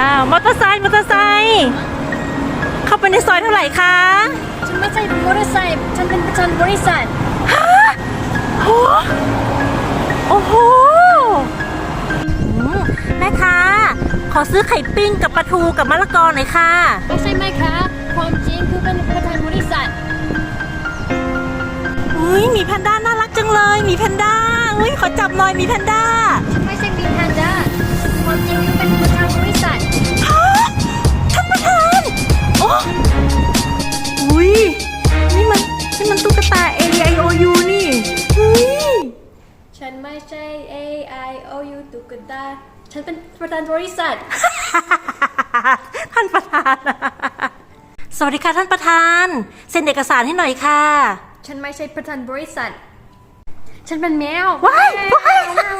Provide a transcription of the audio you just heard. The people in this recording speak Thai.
อ้าวมอเตอร์ไซค์มอเตอร์ไซค์เข้าไปในซอยเท่าไหร่คะฉันไม่ใช่มอเตอร์ไซค์ฉันเป็นประธานบริษัทโอ้โอ้โหอืมแม่ค้าขอซื้อไข่ปิ้งกับปลาทูกับมะละกอหน่อยค่ะ ไม่ใช่ไหมคะ ความจริงคือเป็นประธานบริษัทอุ้ยหมีแพนด้าน่ารักจังเลยหมีแพนด้าอุ้ยขอจับหน่อยหมีแพนด้า ฉันไม่ใช่ A I O U ตุ๊กตาฉันเป็นประธานบริษัท ท่านประธาน สวัสดีค่ะท่านประธาน เซ็นเอกสารให้หน่อยค่ะ ฉันไม่ใช่ประธานบริษัท ฉันเป็นแมวว้ายว้ายแมวดุแมวดุ